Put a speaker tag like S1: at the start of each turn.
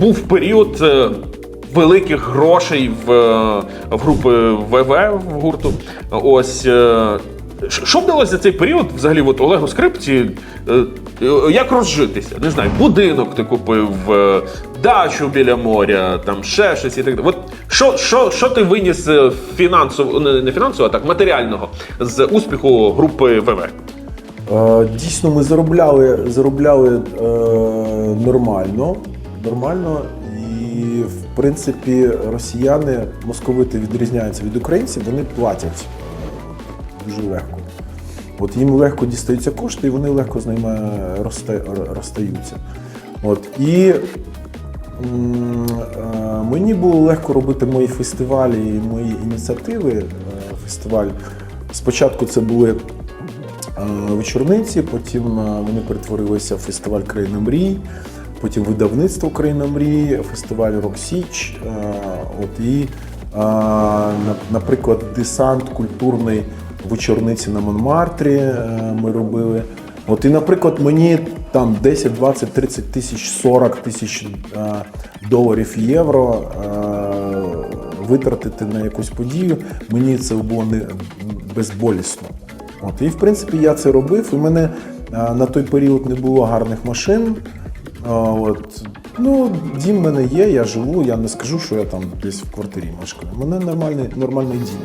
S1: Був період е, великих грошей в, е, в групи ВВ в гурту. Ось. е, Що вдалося за цей період взагалі от Олегу Скрипці? Як розжитися? Не знаю, будинок ти купив, дачу біля моря, там ще щось і так далі. От що, що, що ти виніс фінансово, не не фінансово, а так матеріального з успіху групи ВВ?
S2: Дійсно, ми заробляли, заробляли е, нормально, нормально. І в принципі росіяни, московити відрізняються від українців, вони платять е, дуже легко. От їм легко дістаються кошти, і вони легко з ними розста- розстаються. От, і е, мені було легко робити мої фестивалі і мої ініціативи. Е, Фестиваль спочатку це були вечорниці, потім вони перетворилися в фестиваль Країна мрій, потім видавництво Країна мрій, фестиваль Рок Січ. е, От і, е, наприклад, десант культурний вечорниці на Монмартрі е, ми робили. От і, наприклад, мені там 10, 20, 30 тисяч, 40 тисяч доларів євро витратити на якусь подію, мені це було не безболісно. От, і в принципі я це робив. І в мене на той період не було гарних машин. От. Ну, дім в мене є, я живу, я не скажу, що я там десь в квартирі мешкаю. У мене нормальний, нормальний дім.